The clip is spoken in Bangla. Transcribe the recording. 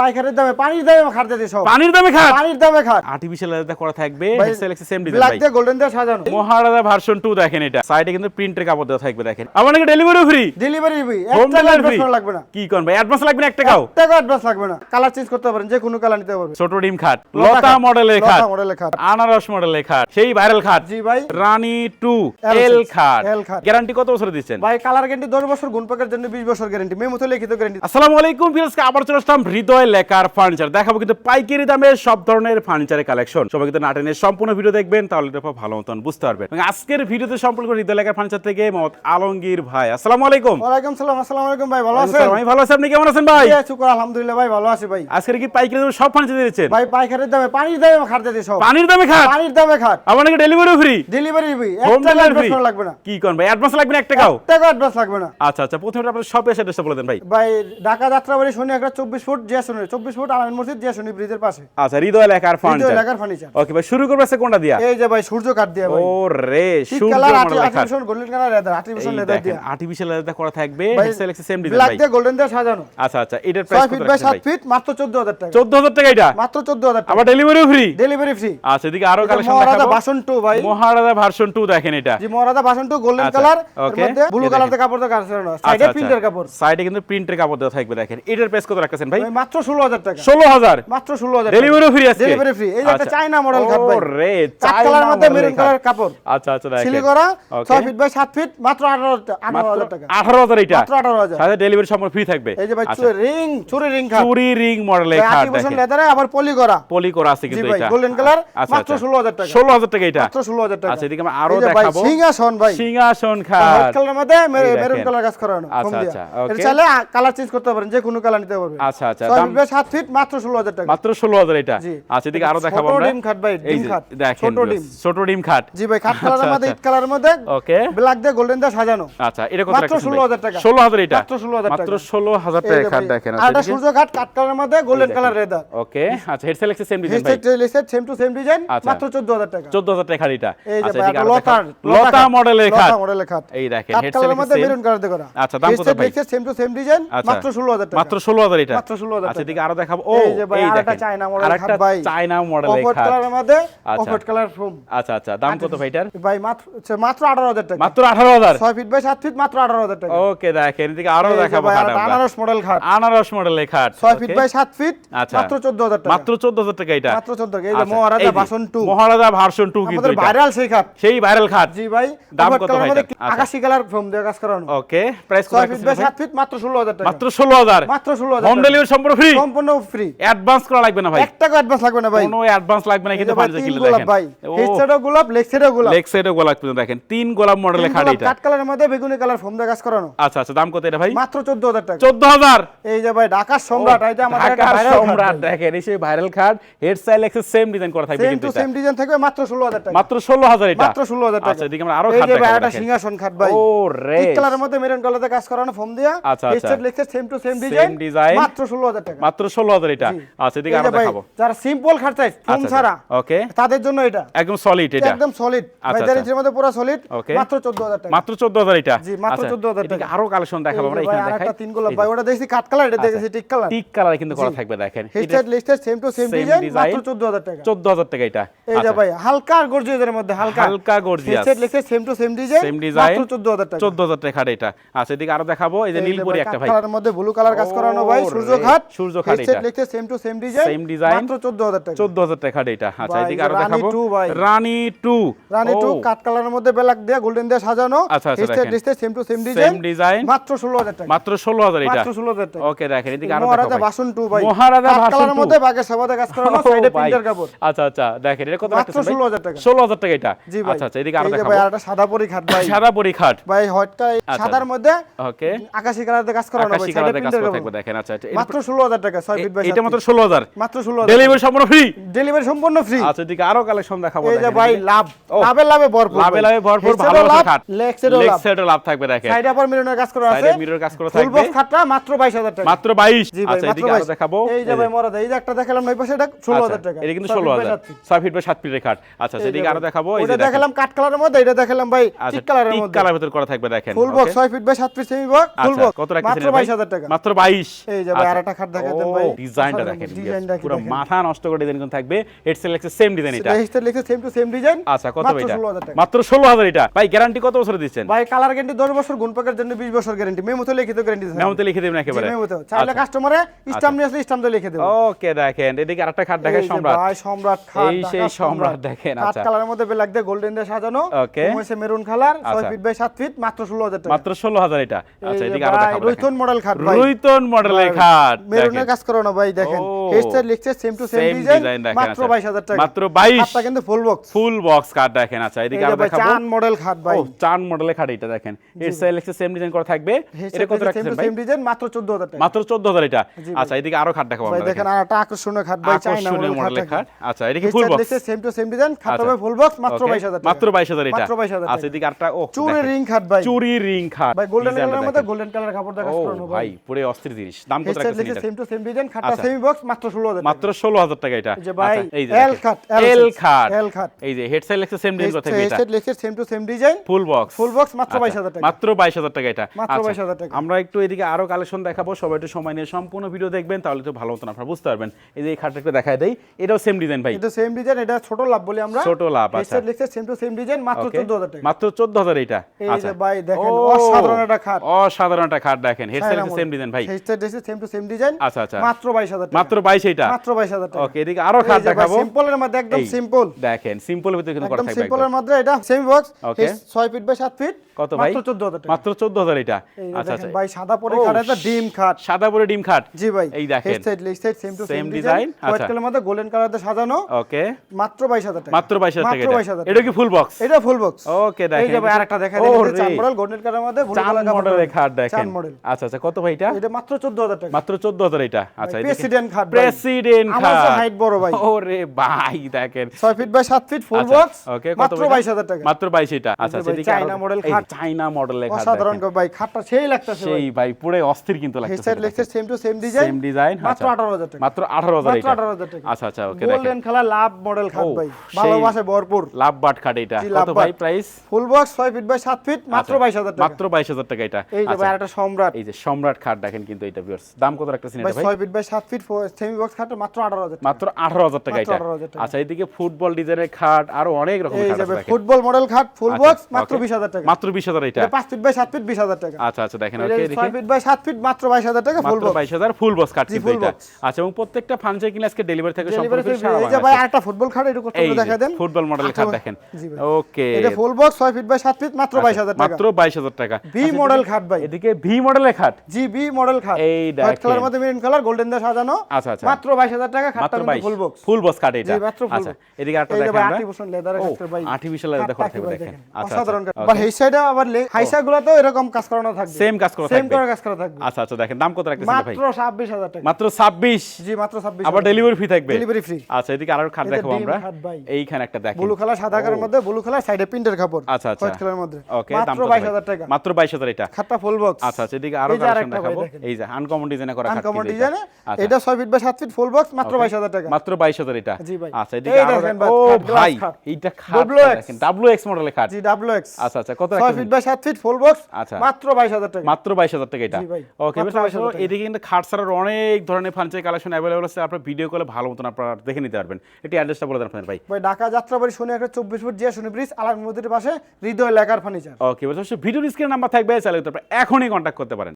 পাইকারের দামে পানির দামে পানির দামে খাট? পানির দামে খাট। আর্টিফিশিয়াল লেদার করা থাকবে সেম ডিজাইন গোল্ডেন দিয়ে সাজানো। মহারাজা ভার্সন 2 দেখেন এটা। সাইডে কিন্তু প্রিন্টের কাপড় দেওয়া থাকবে দেখেন। আমার নাকি ডেলিভারি ফ্রি ডেলিভারি ফ্রি লাগবে না। কি কোন ভাই? অ্যাডভান্স লাগবে না টাকাও টাকা অ্যাডভান্স লাগবে না। কালার চেঞ্জ করতে পারেন যে কোনো কালার নিতে পারবেন ছোট ডিম খাট লতা মডেলের খাট। লতা মডেলের খাট। আনারস মডেলের খাট। সেই ভাইরাল খাট। জি ভাই। 2 এল খাট। এল খাট। গ্যারান্টি কত বছর দিচ্ছেন? ভাই কালার গ্যারান্টি 10 বছর গুণ জন্য 20 বছর গ্যারান্টি মেমো তো লিখিত গ্যারান্টি আসসালামু আলাইকুম ফিরোজকে আবার চলে আসলাম হৃদয় জয় লেকার ফার্নিচার। দেখাবো কিন্তু পাইকারি দামে সব ধরনের ফার্নিচারের কালেকশন সবাই কিন্তু নাটেনের সম্পূর্ণ ভিডিও দেখবেন তাহলে দেখো ভালো মতন বুঝতে পারবেন। আজকের ভিডিওতে সম্পর্ক হৃদয় লেকার ফার্নিচার থেকে মত আলমগীর ভাই। আসসালামু আলাইকুম। ওয়ালাইকুম সালাম আসসালামু আলাইকুম ভাই ভালো আছেন? আমি ভালো আছি আপনি? কেমন আছেন ভাই? শুকর আলহামদুলিল্লাহ ভাই ভালো আছি ভাই। আজকে কি পাইকারি দামে সব ফার্নিচার দিয়েছেন ভাই পাইকারি দামে পানির দামে খাট দিয়ে সব। পানির দামে খাট? পানির দামে খাট। আমার নাকি delivery free delivery free home delivery লাগবে না। কি কোন ভাই অ্যাডভান্স লাগবে না 1 টাকাও একটা টাকা অ্যাডভান্স লাগবে না। আচ্ছা আচ্ছা প্রথমে আপনি সব এসে বলে দেন ভাই। ভাই ঢাকা যাত্রাবাড়ি শনি একটা 24 ফুট জিএস পিছনে 24 ফুট আলামিন মসজিদ জিয়াসুনি ব্রিজের পাশে। আচ্ছা হৃদয় লেখার ফার্নিচার হৃদয় লেখার ফার্নিচার ওকে ভাই শুরু করবে কোনটা দিয়া? এই যে ভাই সূর্য কাট দিয়া ভাই। ও রে সূর্য artificial golden colour leather artificial leather দিয়া। আর্টিফিশিয়াল লেদার করা থাকবে এক্সেল সেম ডিজাইন ভাই। ব্ল্যাক গোল্ডেন দিয়ে সাজানো। আচ্ছা আচ্ছা এটার প্রাইস কত ভাই? 7 ফিট মাত্র 14000 টাকা। 14000 টাকা এটা? মাত্র 14000 টাকা। আবার ডেলিভারি ফ্রি ডেলিভারি ফ্রি আচ্ছা এদিকে আরও কালেকশন দেখাবো মহারাজা ভার্সন 2 ভাই। মহারাজা ভার্সন 2 দেখেন এটা। জি মহারাজা ভার্সন 2 গোল্ডেন কালারের মধ্যে ব্লু কালার দিয়ে কাপড় দেওয়া আছে সাইডে প্রিন্টের আচ্ছা, আচ্ছা। কাপড়। সাইডে কিন্তু প্রিন্টের কাপড় দেওয়া থাকবে দেখেন। এটার প্রাইস কত রাখছেন ভাই মাত্র মাত্র 16000 টাকা। 16000 মাত্র 16000 ডেলিভারি ফ্রি আছে ডেলিভারি ফ্রি এই একটা চায়না মডেল কাট ভাই। ওরে চায়নার মধ্যে মেরুন কালার কাপড়। আচ্ছা আচ্ছা দেখেন সিলি করা 6 ফিট বাই 7 ফিট মাত্র 18000 টাকা 18000 এটা মাত্র 18000 সাথে ডেলিভারি সম্পূর্ণ ফ্রি থাকবে। এই যে ভাই রিং চুরি রিং কাট চুরি রিং মডেল এই কাট দেখেন। লেদারে আবার পলি করা। পলি করা আছে কিন্তু এটা গোল্ডেন কালার মাত্র 16000 টাকা। 16000 টাকা এটা মাত্র 16000 টাকা। আচ্ছা এদিকে আমি আরও দেখাবো। সিংহাসন ভাই। সিংহাসন খাট হোয়াইট কালার মধ্যে মেরুন কালার কাজ করানো আচ্ছা আচ্ছা ওকে চাইলে কালার চেঞ্জ করতে পারেন যে কোনো কালার নিতে পারবেন আচ্ছা আচ্ছা। আচ্ছা সেম ডিজাইন ভাই হেড সেলেক্স সেম টু সেম টাকা। 14000 টাকা। মডেলের খাট এই দেখেন। হেড সেলেক্স সেম আচ্ছা দাম কত ভাই? সেম মাত্র 16000 টাকা। মাত্র 16000 টাকা আচ্ছা, আচ্ছা এদিকে আচ্ছা। আরও দেখাবো। ও এই যে ভাই আরেকটা চায়না মডেল আরেকটা ভাই। চায়না মডেল অফার কালারের মধ্যে অফার কালার ফোম আচ্ছা আচ্ছা দাম আচ্ছা, কত ভাই এটার ভাই মাত্র মাত্র 18000 টাকা। মাত্র 18000 6 ফিট বাই 7 ফিট মাত্র 18000 টাকা। ওকে দেখেন এদিকে আরও দেখাবো খাট আনারস মডেল খাট। আনারস মডেল খাট 6 ফিট বাই 7 ফিট মাত্র 14000 টাকা। মাত্র 14000 টাকা এটা। মাত্র 14 এই যে মহারাজা ভাষণ 2 মহারাজা ভাষণ 2 কিন্তু আমাদের ভাইরাল সেই খাট। সেই ভাইরাল খাট। জি ভাই দাম কত ভাই আকাশী কালার ফোম দিয়ে কাজ করানো। ওকে প্রাইস কত 6 ফিট বাই 7 ফিট মাত্র 16000 টাকা। মাত্র 16000 মাত্র 16000 হোম ডেলিভারি সম্পূর্ণ ফ্রি সম্পূর্ণ ফ্রি অ্যাডভান্স করা লাগবে না ভাই। এক টাকা অ্যাডভান্স লাগবে না ভাই। কোনো অ্যাডভান্স লাগবে না কিন্তু ফার্নিচার কিনলে দেখেন। ভাই। হেড সাইডও গোলাপ লেগ সাইডও গোলাপ। লেগ সাইডও গোলাপ কিন্তু দেখেন। তিন গোলাপ মডেলের খাট এটা। কাট কালারের মধ্যে বেগুনি কালার ফোম দিয়ে কাজ করানো। আচ্ছা আচ্ছা দাম কত এটা ভাই? মাত্র 14000 টাকা। 14000 এই যে ভাই ঢাকার সম্রাট এটা আমাদের ঢাকার সম্রাট দেখেন এই সেই ভাইরাল খাট head side leg same design করা থাকবে কিন্তু সেম ডিজাইন থাকবে মাত্র 16000 টাকা। মাত্র 16000 এটা। মাত্র 16000 টাকা। আচ্ছা এদিকে আমরা আরও খাট দেখাবো এই সিংহাসন খাট ভাই। ও রে কালারের মধ্যে মেরুন কালারে কাজ করানো ফোম দিয়া। Head side leg same to same design মাত্র 16000 টাকা। মাত্র 16000 এটা। আচ্ছা এদিকে আমরা দেখাবো। যারা সিম্পল খাট চাই আচ্ছা, ছাড়া আচ্ছা, ওকে তাদের জন্য এটা। একদম সলিড এটা। একদম সলিড বাইদার ইঞ্চের মধ্যে পুরো সলিড মাত্র 14000 টাকা। মাত্র 14000 এটা। জি মাত্র আচ্ছা, 14000 টাকা। আরও কালেকশন দেখাবো আমরা এখানে। দেখাই একটা তিন গোলাপ ভাই ওটা দেখছি কাট কালার এটা দেখেছি টিক কালার টিক কালারে কিন্তু করা থাকবে দেখেন। হেডসেট লিস্টের সেম টু সেম ডিজাইন মাত্র 14000 টাকা। 14000 টাকা এটা। এই যে ভাই হালকা গর্জিয়াসের মধ্যে হালকা। হালকা গর্জিয়াস হেডসেট লিস্টে same to same design same design মাত্র 14000 টাকা। 14000 টাকা এটা। আচ্ছা এদিকে আরও দেখাবো। এই যে নীলপুরি একটা ভাই। কালার মধ্যে ব্লু কালার কাজ করানো ভাই সূর্যঘাট সূর্য খাট এটা। লেখছে same to same design same design মাত্র 14000 টাকা। 14000 টাকা খাট এটা আচ্ছা এদিকে আরও দেখাবো। রানী 2 রানী 2 কাট কালারের মধ্যে ব্ল্যাক দিয়ে গোল্ডেন দিয়ে সাজানো। আচ্ছা আচ্ছা লেখছে same to same design same design মাত্র 16000 টাকা। মাত্র 16000 এটা। মাত্র 16000 টাকা। ওকে দেখেন এদিকে আরও দেখাবো মহারাজা বাসন 2 ভাই। মহারাজা বাসন কালারের মধ্যে বাগের সাবাতে কাজ করা সাইডে প্রিন্টার কাপড় আচ্ছা আচ্ছা দেখেন এটা কত মাত্র 16000 টাকা। 16000 টাকা এটা। আচ্ছা আচ্ছা এদিকে আরও দেখাবো। ভাই এটা সাদা পরি খাট ভাই। সাদা পরি খাট। ভাই হট আচ্ছা, সাদার মধ্যে আচ্ছা। ওকে আকাশী কালারে কাজ করানো সাইডে প্রিন্টার কাপড় দেখেন আচ্ছা মাত্র 16000 হাজার টাকা ছয় ফিট এটা মাত্র ষোলো হাজার। মাত্র ষোলো ডেলিভারি সম্পূর্ণ ফ্রি ডেলিভারি সম্পূর্ণ ফ্রি আচ্ছা ঠিক আরও কালেকশন আচ্ছা, দেখাবো এই যে ভাই লাভ। লাভে লাভে ভরপুর লাভে লাভে ভরপুর ভালো খাট। লেগ লাভ। লেগ লাভ থাকবে দেখেন। সাইড আপার মিররের কাজ করা আছে। সাইড মিররের কাজ করা থাকবে। ফুল খাটটা মাত্র 22000 টাকা। মাত্র 22 আচ্ছা এদিকে আরও দেখাবো। এই যে ভাই মরা এই যে একটা দেখালাম নয় পাশে এটা 16000 আচ্ছা, টাকা। এটা কিন্তু 16000 6 ফিট বাই 7 ফিটের খাট। আচ্ছা, আচ্ছা সেদিকে আরও দেখাবো এই যে দেখালাম কাট কালারের মধ্যে এটা দেখালাম ভাই টিক কালারের মধ্যে। টিক কালার ভিতর করা থাকবে দেখেন full box 6 feet by 7 feet semi box full box কত রাখছেন মাত্র 22000 টাকা মাত্র 22 এই যে ভাই আরেকটা খাট ডিজাইনটা পুরো মাথা নষ্ট করে ডিজাইন থাকবে। হেডসেট লেগছে সেম ডিজাইন এটা। রেজিস্টার লিখে সেম টু সেম ডিজাইন আচ্ছা কত ভাই এটা? মাত্র ষোলো হাজার এটা। ভাই গ্যারান্টি কত বছর দিচ্ছেন? ভাই কালার গ্যারান্টি 10 বছর গুণ পাকের জন্য 20 বছর গ্যারান্টি মেমোতে লিখিত গ্যারান্টি মেমোতে লিখে দেবেন একেবারে। মেমোতে। চাইলে কাস্টমারে স্ট্যাম্প নিয়ে আসলে স্ট্যাম্প লিখে দেব। ওকে দেখেন এদিকে আরেকটা খাট দেখেন সম্রাট। ভাই সম্রাট খাট এই সেই সম্রাট। দেখেন, খাট আচ্ছা। কালারের মধ্যে ব্ল্যাক দিয়ে গোল্ডেন দিয়ে সাজানো। মেরুন কালার 6 আচ্ছা। ফিট বাই 7 ফিট মাত্র 16000 টাকা। মাত্র ষোলো হাজার এটা। আচ্ছা এদিকে আরও দেখাবো রুইতন মডেল খাট ভাই। রুইতন মডেলের খাট দেখেন। কাজ করো না ভাই দেখেন। হেডসেট লিখছে সেম টু সেম ডিজাইন মাত্র আচ্ছা। 22000 টাকা। মাত্র 22 খাটটা কিন্তু ফুল বক্স ফুল বক্স কাট দেখেন আচ্ছা এদিকে যে দেখাবো। চান মডেল খাট ভাই। ও চান মডেলের খাট এটা দেখেন। এর সাইড সেম ডিজাইন করা থাকবে। এটা কত রাখছেন ভাই? সেম ডিজাইন মাত্র 14000 টাকা। মাত্র 14000 এটা। আচ্ছা এদিকে আরও খাট দেখাবো আমরা দেখেন আর একটা আকর্ষণীয় খাট ভাই চাইনা আকর্ষণীয় মডেল খাট মডেলের খাট আচ্ছা এটা কি ফুল বক্স লিখছে সেম টু সেম ডিজাইন খাট আচ্ছা। হবে ফুল বক্স মাত্র 22000 টাকা। মাত্র 22000 এটা। মাত্র 22000 আচ্ছা এদিকে আরেকটা ও চুরি রিং খাট ভাই। চুরি রিং খাট ভাই গোল্ডেন কালারের মধ্যে গোল্ডেন কালার কাপড় দেখা ভাই পুরো অস্থির জিনিস। দাম কত রাখছেন এটা সেম টু সেম ডিজাইন খাটটা আচ্ছা। সেমি বক্স মাত্র 16000 মাত্র 16000 টাকা এটা। যে ভাই, আচ্ছা, এই যে। খাট, খাট L খাট। এই যে লেখছে সেম ডিজাইন থাকবে এটা। হেডসেট লিখছে same to same design full box full box মাত্র 22000 টাকা। মাত্র 22000 টাকা এটা। মাত্র আচ্ছা, 22,000 টাকা। আমরা একটু এদিকে আরও কালেকশন দেখাবো। সবাই একটু সময় নিয়ে সম্পূর্ণ ভিডিও দেখবেন তাহলে তো ভালো মতন আপনারা বুঝতে পারবেন। এই যে এই খাটটা একটু দেখায় দেই। এটাও সেম ডিজাইন ভাই। এটা সেম ডিজাইন এটা ছোট লাভ বলি আমরা। ছোট লাভ, আচ্ছা। হেডসেট লিখছে সেম টু সেম ডিজাইন মাত্র Okay, 14000 টাকা। মাত্র 14000 এটা। এই আচ্ছা। যে ভাই দেখেন, অসাধারণ একটা খাট। অসাধারণ একটা খাট দেখেন। হেড সাইড সেম ডিজাইন ভাই। হেডসেট লিখছে সেম টু সেম ডিজাইন আচ্ছা, আচ্ছা। মাত্র 22000 টাকা। মাত্র 22 এটা মাত্র 22000 টাকা। ওকে এদিকে আরও খাট দেখাবো। সিম্পলের মধ্যে একদম সিম্পল। দেখেন সিম্পলের ভিতরে কিন্তু করা একদম সিম্পলের মধ্যে এটা semi box Okay. 6 feet by 7 feet কত ভাই? মাত্র 14000 টাকা। মাত্র 14000 এটা। আচ্ছা আচ্ছা। ভাই সাদা পরে খাট এটা ডিম খাট। সাদা পরে ডিম খাট। জি ভাই এই দেখেন। Headset লিখছেট same to same design white. কালারের মধ্যে গোল্ডেন কালার দিয়ে সাজানো। ওকে। মাত্র 22000 টাকা। মাত্র 22000 টাকা এটা। কি ফুল বক্স এটা ফুল বক্স ওকে এই দেখেন। যে ভাই আরেকটা দেখা ও দেখেন রে, চান মডেল গোল্ডেন কালারের মধ্যে ব্লু কালার মডেলের খাট দেখেন। আচ্ছা আচ্ছা কত ভাই এটা? এটা মাত্র 14000 টাকা। মাত্র 14000 এটা? আচ্ছা প্রেসিডেন্ট খাট প্রেসিডেন্ট খাট। height বড় ভাই। ওরে ভাই দেখেন। 6 ফিট বাই 7 ফিট ফুল আচ্ছা, বক্স ওকে মাত্র 22000 টাকা। মাত্র 22 এটা। আচ্ছা সেদিকে model খাট। চাইনা মডেলের খাট অসাধারণ দেখেন। ভাই খাটটা সেই লাগতেছে সেই ভাই। পুরো অস্থির কিন্তু লাগতেছে headset same to same design same design মাত্র 18000 টাকা। মাত্র 18000 মাত্র এটা 18000 টাকা। আচ্ছা আচ্ছা ওকে দেখেন। গোল্ডেন লাভ মডেল খাট ভাই। ভালোবাসে ভরপুর। লাভ বাট খাট এটা। কত ভাই price full box 6 feet by 7 feet মাত্র 22000 টাকা। মাত্র 22000 টাকা এটা। এই যে আচ্ছা, ভাই আরেকটা সম্রাট। এই যে সম্রাট খাট দেখেন কিন্তু এটা ভিউয়ার্স দাম কত রাখতেছেন এটা ভাই? 6 feet by 7 feet semi box খাট মাত্র 18000 মাত্র 18000 টাকা। এটা আচ্ছা এইদিকে ফুটবল ডিজাইনের খাট আরও অনেক রকম খাট আছে ফুটবল মডেল খাট ফুল আচ্ছা, বক্স মাত্র 20000 টাকা। মাত্র 20000 এটা এটা 5 ফিট বাই 7 ফিট 20000 টাকা। আচ্ছা আচ্ছা দেখেন এটা ওকে 6 এদিকে। ফিট বাই 7 ফিট মাত্র 22000 টাকা full box 22000 full box cut কিন্তু এটা আচ্ছা এবং প্রত্যেকটা ফার্নিচার কিনে আজকে ডেলিভারি থেকে সম্পূর্ণ এই যে ভাই আরেকটা ফুটবল খাট দেখা দেন। ফুটবল আচ্ছা খাট দেখেন। ওকে। এটা full box 6 feet by 7 feet মাত্র 22000 টাকা। মাত্র 22000 টাকা। ভি আচ্ছা, মডেল খাট ভাই। এদিকে ভি মডেলের খাট। জি বি মডেল খাট। এই কালার মধ্যে মেরুন কালার গোল্ডেন দিয়ে সাজানো। আচ্ছা, আচ্ছা। মাত্র 22000 টাকা খাটটা কিন্তু ফুল বক্স ফুল বক্স কাট এটা। মাত্র আচ্ছা এদিকে আরেকটা দেখেন আমরা। আর্টিফিশিয়াল ও, ক্ষেত্রে ভাই। খাটটা করা কি দেখেন। দেখেন। আচ্ছা, অসাধারণ আচ্ছা, আবার এই সাইডে আবার হাই সাইডগুলোতেও এরকম কাজ করানো থাকবে। সেম কাজ করা সেম থাকবে। করে কাজ করা থাকবে। আচ্ছা আচ্ছা দেখেন দাম কত রাখতেছেন ভাই? মাত্র 26000 টাকা। মাত্র 26 জি মাত্র 26 আবার ডেলিভারি ফি থাকবে। ডেলিভারি ফ্রি আচ্ছা এদিকে আরও খাট দেখাবো আমরা। এইখানে একটা দেখেন। ব্লু কালার সাদা কালারের মধ্যে ব্লু কালার সাইডে প্রিন্টের কাপড় আচ্ছা আচ্ছা। হোয়াইট কালারের মধ্যে। ওকে দাম মাত্র কত ভাই? 22000 টাকা। মাত্র 22000 এটা। খাটটা ফুল বক্স আচ্ছা আচ্ছা এদিকে আরও কালেকশন দেখাবো। এই যে আনকমন ডিজাইনে করা খাট ডিজাইনে আচ্ছা। এটা 6 feet by 7 feet full box মাত্র 22000 টাকা। মাত্র 22000 এটা? জি ভাই। আচ্ছা এদিকে আরও ও ভাই। এইটা খাট WX দেখেন WX মডেলের খাট। জি আচ্ছা আচ্ছা কত 6 feet by 7 feet full box আচ্ছা। মাত্র 22000 টাকা। মাত্র 22000 টাকা এটা। ওকে মাত্র 22,000 টাকা। এদিকে কিন্তু খাট ছাড়ার অনেক ধরনের ফার্নিচার কালেকশন অ্যাভেলেবল আছে। আপনার ভিডিও কলে ভালো মতন আপনারা দেখে নিতে পারবেন। এটি অ্যাড্রেসটা বলে দেন আপনাদের ভাই। ভাই ঢাকা যাত্রাবাড়ি শনি একটা 24 ফুট জিয়া শনি ব্রিজ আলামিন পাশে হৃদয় লেখার furniture okay video screen number থাকবে চাইলে এখনই কন্ট্যাক্ট করতে পারেন।